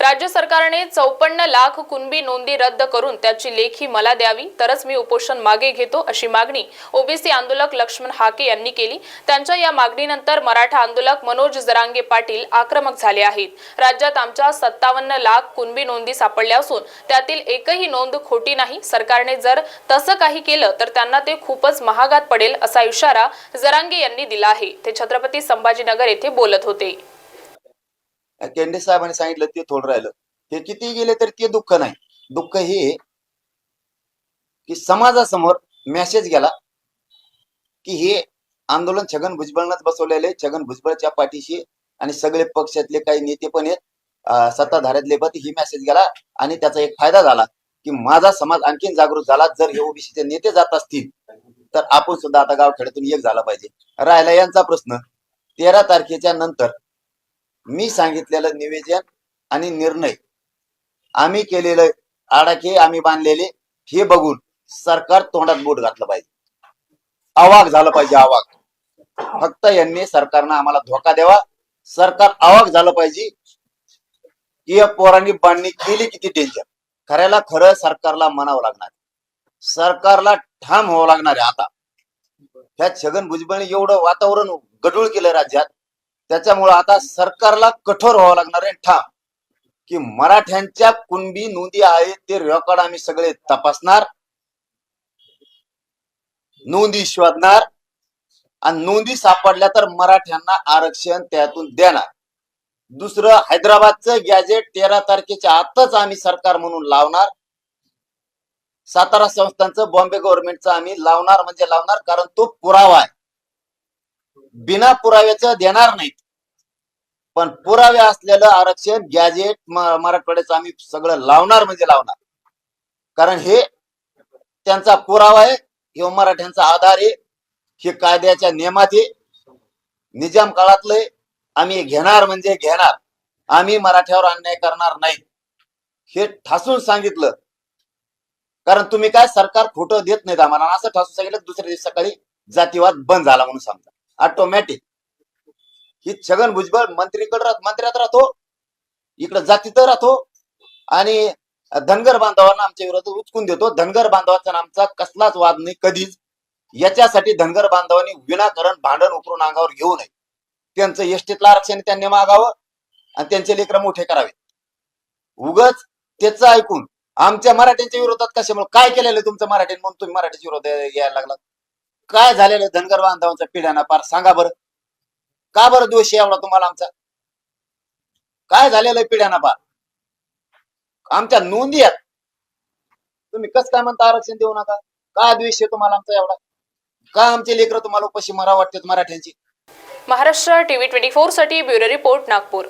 राज्य सरकारने चौपन्न लाख कुणबी नोंदी रद्द करून त्याची लेखी मला द्यावी तरच मी उपोषण मागे घेतो अशी मागणी ओबीसी आंदोलक लक्ष्मण हाके यांनी केली. त्यांच्या या मागणीनंतर मराठा आंदोलक मनोज जरांगे पाटील आक्रमक झाले आहेत. राज्यात आमच्या सत्तावन्न लाख कुणबी नोंदी सापडल्या असून त्यातील एकही नोंद खोटी नाही. सरकारने जर तसं काही केलं तर त्यांना ते खूपच महागात पडेल असा इशारा जरांगे यांनी दिला आहे. ते छत्रपती संभाजीनगर येथे बोलत होते. केंडे साहेबांनी सांगितलं ते थोडं राहिलं. हे किती गेले तरी ते दुःख नाही. दुःख हे की समाजासमोर मेसेज गेला की हे आंदोलन छगन भुजबळनंच बसवलेले छगन भुजबळच्या पाठीशी आणि सगळे पक्षातले काही नेते पण आहेत. सत्ताधाऱ्यातले पण ही मेसेज गेला आणि त्याचा एक फायदा झाला की माझा समाज आणखीन जागृत झाला. जर हे ओबीसीचे नेते जात असतील तर आपण सुद्धा आता गावखेड्यातून एक झाला पाहिजे. राहिला यांचा प्रश्न. तेरा तारखेच्या नंतर मी सांगितलेलं निवेदन आणि निर्णय. आम्ही केलेलं आडाखे आम्ही बांधलेले हे बघून सरकार तोंडात बोट घातलं पाहिजे. आवाक झालं पाहिजे आवाक फक्त यांनी सरकारनं आम्हाला धोका द्यावा. सरकार आवाक झालं पाहिजे. की या पोरांनी बांधणी केली किती डेंजर खऱ्याला खरं सरकारला म्हणावं लागणार. सरकारला ठाम व्हावं लागणार आहे आता. ह्या छगन भुजबळने एवढं वातावरण गडूळ केलं राज्यात. त्याच्यामुळं आता सरकारला कठोर व्हावं लागणार आहे. ठाम की मराठ्यांच्या कुणबी नोंदी आहेत ते रेकॉर्ड आम्ही सगळे तपासणार. नोंदी शोधणार. आणि नोंदी सापडल्या तर मराठ्यांना आरक्षण त्यातून देणार. दुसरं हैदराबादचं गॅजेट तेरा तारखेच्या आतच आम्ही सरकार म्हणून लावणार. सातारा संस्थांचं बॉम्बे गव्हर्नमेंटचं आम्ही लावणार म्हणजे लावणार कारण तो पुरावा आहे. बिना पुराव्याचं देणार नाहीत. पण पुरावे असलेलं आरक्षण गॅजेट मराठवाड्याचं आम्ही सगळं लावणार म्हणजे लावणार. कारण हे त्यांचा पुरावा आहे हे मराठ्यांचा आधार आहे हे कायद्याच्या नियमात आहे. निजाम काळातलं आम्ही घेणार म्हणजे घेणार. आम्ही मराठ्यावर अन्याय करणार नाही. हे ठासून सांगितलं. कारण तुम्ही काय सरकार खोटं देत नाहीत आम्हाला. असं ठासून सांगितलं दुसऱ्या दिवशी सकाळी जातीवाद बंद झाला म्हणून समजा. ऑटोमॅटिक ही छगन भुजबळ मंत्रीकडे राहत मंत्र्यात राहतो इकडे जातीत राहतो आणि धनगर बांधवांना आमच्या विरोधात उचकून देतो. धनगर बांधवाचा आमचा कसलाच वाद नाही कधीच. याच्यासाठी धनगर बांधवांनी विनाकारण भांडण उकरून अंगावर घेऊ नये. त्यांचं एसटीतलं आरक्षण त्यांनी मागावं आणि त्यांचे लेकर मोठे करावे. उगच त्याचं ऐकून आमच्या मराठ्यांच्या विरोधात कशामुळे काय केलेलं तुमचं मराठी म्हणून तुम्ही मराठीच्या विरोधात यायला लागला काय झालेलं धनगर बांधवांचा पिढ्याना पार सांगा बरं. का बरं दोष एवढा तुम्हाला आमचा? काय झालेलं पिढ्याना बा आमच्या नोंदी आहेत. तुम्ही कस काय म्हणता आरक्षण देऊ नका? का द्वेष आहे तुम्हाला आमचा एवढा? का आमचे लेकर तुम्हाला उपाशी मरा वाटतात मराठ्यांची? महाराष्ट्र टीव्ही ट्वेंटी फोरसाठी ब्युरो रिपोर्ट नागपूर.